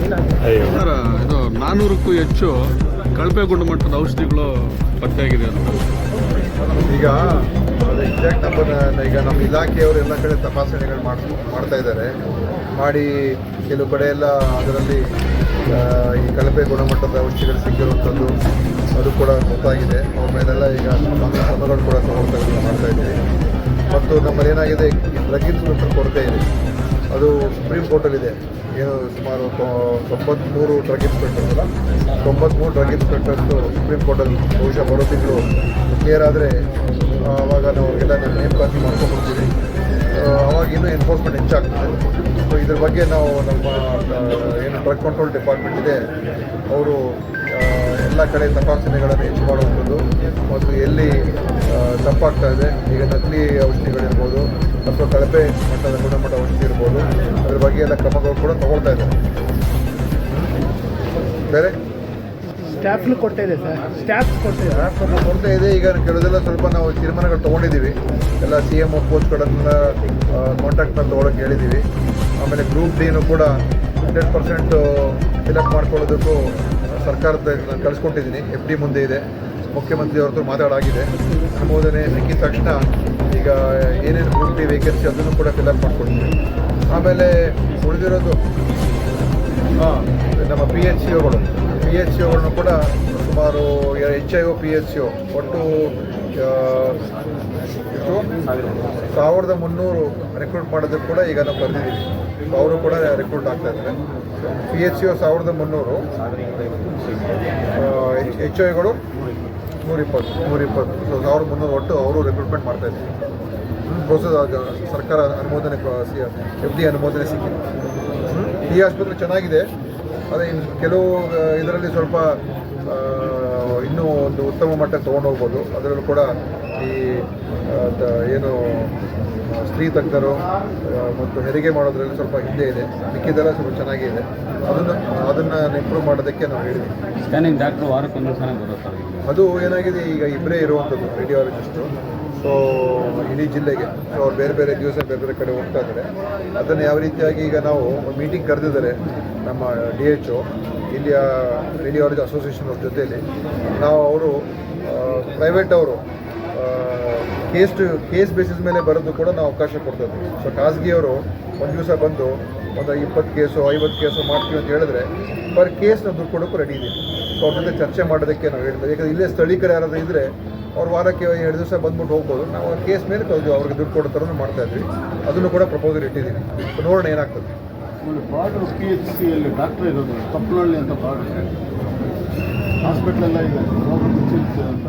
Sir ಇದು ನಾನ್ನೂರಕ್ಕೂ ಹೆಚ್ಚು ಕಳಪೆ ಗುಣಮಟ್ಟದ ಔಷಧಿಗಳು ಪತ್ತೆಯಾಗಿದೆ ಅಂತ. ಈಗ ಅದು ಎಕ್ಸಾಕ್ಟ್ ನಂಬರ್ ಈಗ ನಮ್ಮ ಇಲಾಖೆಯವರು ಎಲ್ಲ ಕಡೆ ತಪಾಸಣೆಗಳು ಮಾಡ್ ಮಾಡ್ತಾ ಇದ್ದಾರೆ. ಮಾಡಿ ಕೆಲವು ಕಡೆ ಎಲ್ಲ ಅದರಲ್ಲಿ ಈ ಕಳಪೆ ಗುಣಮಟ್ಟದ ಔಷಧಿಗಳು ಸಿಕ್ಕಿರುವಂಥದ್ದು ಅದು ಕೂಡ ಗೊತ್ತಾಗಿದೆ. ಅವ್ರ ಮೇಲೆಲ್ಲ ಈಗ ಕ್ರಮಗಳು ಕೂಡ ತಗೊಳ್ತಾ ಮಾಡ್ತಾ ಇದ್ದೀವಿ. ಮತ್ತು ನಮ್ಮಲ್ಲಿ ಏನಾಗಿದೆ ಈ ಡ್ರಗ್ ಇನ್ಸ್ಪೆಕ್ಟರ್ ಕೊರತೆ ಇದೆ. ಅದು ಸುಪ್ರೀಂ ಕೋರ್ಟಲ್ಲಿದೆ. ಏನು ಸುಮಾರು ತೊಂಬತ್ತ್ಮೂರು ಡ್ರಗ್ ಇನ್ಸ್ಪೆಕ್ಟರ್ ಅಲ್ಲ? ತೊಂಬತ್ಮೂರು ಡ್ರಗ್ ಇನ್ಸ್ಪೆಕ್ಟರ್ಸು ಸುಪ್ರೀಂ ಕೋರ್ಟಲ್ಲಿ ಬಹುಶಃ ಬರೋ ತಿಂಗಳು ಕ್ಲಿಯರ್ ಆದರೆ ಆವಾಗ ನಾವು ಅವ್ರಿಗೆಲ್ಲ ನೇಮ್ ನೇಮಕಾತಿ ಮಾಡ್ಕೊಂಡ್ಬಿಡ್ತೀವಿ. ಅವಾಗ ಇನ್ನೂ ಎನ್ಫೋರ್ಸ್ಮೆಂಟ್ ಹೆಚ್ಚಾಗ್ತದೆ. ಸೊ ಇದ್ರ ಬಗ್ಗೆ ನಾವು ನಮ್ಮ ಏನು ಡ್ರಗ್ ಕಂಟ್ರೋಲ್ ಡಿಪಾರ್ಟ್ಮೆಂಟ್ ಇದೆ, ಅವರು ಎಲ್ಲ ಕಡೆ ತಪಾಸಣೆಗಳನ್ನು ಹೆಚ್ಚು ಮಾಡುವಂಥದ್ದು ಮತ್ತು ಎಲ್ಲಿ ತಪ್ಪಾಗ್ತಾ ಇದೆ ಈಗ ನಕಲಿ ಔಷಧಿಗಳಿರ್ಬೋದು ಅಥವಾ ಕಳಪೆ ಮಟ್ಟದ ಗುಣಮಟ್ಟ ಔಷಧಿ ಇರ್ಬೋದು ಅದ್ರ ಬಗ್ಗೆ ಎಲ್ಲ ಕ್ರಮಗಳು ಕೂಡ ತಗೊಳ್ತಾ ಇದ್ದಾರೆ ಬೇರೆ? ಸ್ಟಾಫ್ನು ಕೊಡ್ತಾ ಇದೆ ಸರ್. ಸ್ಟಾಫ್ ಕೊಡ್ತಾ ಇದೆ. ಸ್ಟಾಫ್ ಇದೆ. ಈಗ ಕೆಲವುದೆಲ್ಲ ಸ್ವಲ್ಪ ನಾವು ತೀರ್ಮಾನಗಳು ತೊಗೊಂಡಿದ್ದೀವಿ. ಎಲ್ಲ ಸಿ ಎಂ ಒ ಪೋಸ್ಟ್ಗಳನ್ನ ಮಾಡಿ ತೊಗೊಳಕ್ಕೆ ಹೇಳಿದ್ದೀವಿ. ಆಮೇಲೆ ಗ್ರೂಪ್ ಡಿನೂ ಕೂಡ ಹಂಡ್ರೆಡ್ ಪರ್ಸೆಂಟ್ ಫಿಲಪ್ ಮಾಡ್ಕೊಳ್ಳೋದಕ್ಕೂ ಸರ್ಕಾರದ ನಾನು ಕಳಿಸ್ಕೊಟ್ಟಿದ್ದೀನಿ. ಎಫ್ ಡಿ ಮುಂದೆ ಇದೆ. ಮುಖ್ಯಮಂತ್ರಿ ಅವ್ರದ್ದು ಮಾತಾಡಾಗಿದೆ. ಅನುಮೋದನೆ ಸಿಕ್ಕಿದ ತಕ್ಷಣ ಈಗ ಏನೇನು ಗ್ರೂಪ್ ವೇಕೆನ್ಸಿ ಅದನ್ನು ಕೂಡ ಫಿಲಪ್ ಮಾಡ್ಕೊಡ್ತೀವಿ ಆಮೇಲೆ ಉಳಿದಿರೋದು ಹಾಂ ನಮ್ಮ ಪಿ ಎಚ್ ಸಿ ಒಗಳು ಪಿ ಎಚ್ ಸಿ ಒಗಳನ್ನು ಕೂಡ ಸುಮಾರು H I O P H C ಒಟ್ಟು ಆ, ಎಷ್ಟು ಸಾವಿರದ ಮುನ್ನೂರು ರೆಕ್ರೂಟ್ ಮಾಡೋದಕ್ಕೆ ಕೂಡ ಈಗ ನಾವು ಬರ್ತಿದ್ದೀವಿ ಸೊ ಅವರು ಕೂಡ ರೆಕ್ರೂಟ್ ಆಗ್ತಾ ಇದ್ದಾರೆ. ಪಿ ಎಚ್ ಸಿ ಸಾವಿರದ ಮುನ್ನೂರು. ಎಚ್ ಐಗಳು ನೂರಿಪ್ಪತ್ತು ನೂರಿಪ್ಪತ್ತು. ಸೊ ಸಾವಿರದ ಮುನ್ನೂರು ಒಟ್ಟು ಅವರು ರೆಕ್ರೂಟ್ಮೆಂಟ್ ಮಾಡ್ತಾ ಇದ್ದೀವಿ ಪ್ರೋಸೆಸ್ ಸರ್ಕಾರ ಅನುಮೋದನೆ ಎಫ್ ಡಿ ಅನುಮೋದನೆ ಸಿಕ್ಕಿದೆ. ಈ ಆಸ್ಪತ್ರೆ ಚೆನ್ನಾಗಿದೆ. ಅದೇ ಇನ್ನು ಕೆಲವು ಇದರಲ್ಲಿ ಸ್ವಲ್ಪ ಇನ್ನೂ ಒಂದು ಉತ್ತಮ ಮಟ್ಟಕ್ಕೆ ತೊಗೊಂಡು ಹೋಗ್ಬೋದು. ಅದರಲ್ಲೂ ಕೂಡ ಈ ಏನು ಸ್ತ್ರೀ ತಜ್ಞರು ಮತ್ತು ಹೆರಿಗೆ ಮಾಡೋದ್ರಲ್ಲಿ ಸ್ವಲ್ಪ ಹಿಂದೆ ಇದೆ. ಮಿಕ್ಕಿದೆಲ್ಲ ಸ್ವಲ್ಪ ಚೆನ್ನಾಗಿದೆ. ಅದನ್ನು ಅದನ್ನು ಇಂಪ್ರೂವ್ ಮಾಡೋದಕ್ಕೆ ನಾವು ಹೇಳಿದ್ವಿ. ಸ್ಕ್ಯಾನಿಂಗ್ ಡಾಕ್ಟ್ರು ವಾರಕ್ಕೊಂದು ಸಲ ಬರುತ್ತೆ? ಅದು ಏನಾಗಿದೆ ಈಗ ಇಬ್ಬರೇ ಇರುವಂಥದ್ದು ರೇಡಿಯಾಲಜಿಸ್ಟು ಸೊ ಇಡೀ ಜಿಲ್ಲೆಗೆ. ಸೊ ಅವ್ರು ಬೇರೆ ಬೇರೆ ದಿವಸ ಬೇರೆ ಬೇರೆ ಕಡೆ ಹೋಗ್ತಾ ಇದ್ದಾರೆ. ಅದನ್ನು ಯಾವ ರೀತಿಯಾಗಿ ಈಗ ನಾವು ಮೀಟಿಂಗ್ ಕರೆದಿದ್ದಾರೆ ನಮ್ಮ ಡಿ ಎಚ್ ಒ ಇಲ್ಲಿಯ ರೇಡಿಯಾಲಜಿ ಅಸೋಸಿಯೇಷನ್ ಅವ್ರ ಜೊತೆಯಲ್ಲಿ. ನಾವು ಅವರು ಪ್ರೈವೇಟ್ ಅವರು ಕೇಸ್ ಟು ಕೇಸ್ ಬೇಸಿಸ್ ಮೇಲೆ ಬರೋದು ಕೂಡ ನಾವು ಅವಕಾಶ ಕೊಡ್ತಾ ಸೊ ಖಾಸಗಿಯವರು ಒಂದು ದಿವಸ ಬಂದು ಒಂದು ಇಪ್ಪತ್ತು ಕೇಸು, ಐವತ್ತು ಕೇಸು ಮಾಡ್ತೀವಿ ಅಂತ ಹೇಳಿದ್ರೆ ಪರ್ ಕೇಸ್ ನಾವು ದುಡ್ಡು ಕೊಡೋಕ್ಕೂ ರೆಡಿ ಇದ್ದೀವಿ ಸೊ ಅವ್ರ ಜೊತೆ ಚರ್ಚೆ ಮಾಡೋದಕ್ಕೆ ನಾವು ಹೇಳ್ತೀವಿ ಯಾಕಂದರೆ ಇಲ್ಲೇ ಸ್ಥಳೀಕರು ಯಾರಾದರೂ ಇದ್ದರೆ ಅವ್ರು ವಾರಕ್ಕೆ ಎರಡು ದಿವಸ ಬಂದ್ಬಿಟ್ಟು ಹೋಗ್ಬೋದು. ನಾವು ಕೇಸ್ ಮೇಲೆ ಅವ್ರಿಗೆ ದುಡ್ಡು ಕೊಡೋ ಥರನೂ ಮಾಡ್ತಾ ಇದ್ವಿ. ಅದನ್ನು ಕೂಡ ಪ್ರಪೋಸಲ್ ಇಟ್ಟಿದ್ದೀನಿ ನೋಡೋಣ ಏನಾಗ್ತದೆ. ಬಾರ್ಡರ್ ಪಿ ಎಚ್ ಸಿಯಲ್ಲಿ ಡಾಕ್ಟರ್ ಇರೋದು ತಪ್ಪಲಹಳ್ಳಿ ಅಂತ ಬಾರ್ಡರ್. ಹಾಸ್ಪಿಟ್ಲೆಲ್ಲ ಇದೆ. ಅಂತ